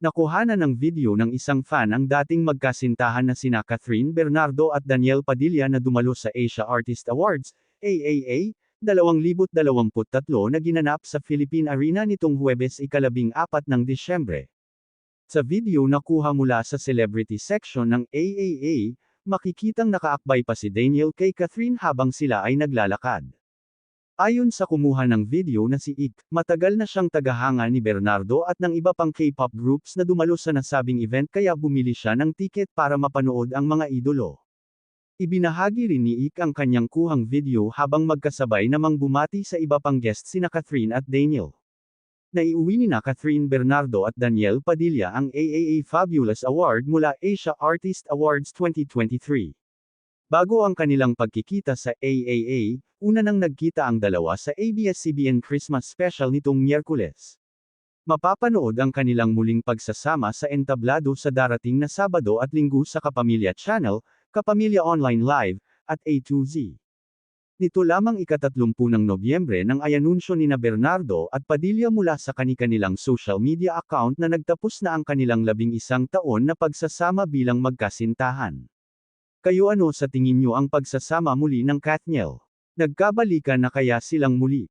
Nakuhanan ng video ng isang fan ang dating magkasintahan na sina Catherine Bernardo at Daniel Padilla na dumalo sa Asia Artist Awards, AAA, 2023 na ginanap sa Philippine Arena nitong Huwebes ikalabing apat ng Disyembre. Sa video na kuha mula sa celebrity section ng AAA, makikitang nakaakbay pa si Daniel kay Catherine habang sila ay naglalakad. Ayon sa kumuha ng video na si Ik, matagal na siyang tagahanga ni Bernardo at ng iba pang K-pop groups na dumalo sa nasabing event kaya bumili siya ng tiket para mapanood ang mga idolo. Ibinahagi rin ni Ik ang kanyang kuhang video habang magkasabay namang bumati sa iba pang guests sina Catherine at Daniel. Naiuwi ni na Catherine Bernardo at Daniel Padilla ang AAA Fabulous Award mula Asia Artist Awards 2023. Bago ang kanilang pagkikita sa AAA, una nang nagkita ang dalawa sa ABS-CBN Christmas Special nitong Miyerkules. Mapapanood ang kanilang muling pagsasama sa entablado sa darating na Sabado at Linggo sa Kapamilya Channel, Kapamilya Online Live, at A2Z. Nito lamang ikatatlumpu ng Nobyembre nang ayanunsyo ni na Bernardo at Padilla mula sa kani-kanilang social media account na nagtapos na ang kanilang labing isang taon na pagsasama bilang magkasintahan. Kayo ano sa tingin nyo ang pagsasama muli ng Katniel? Nagkabalikan na kaya silang muli?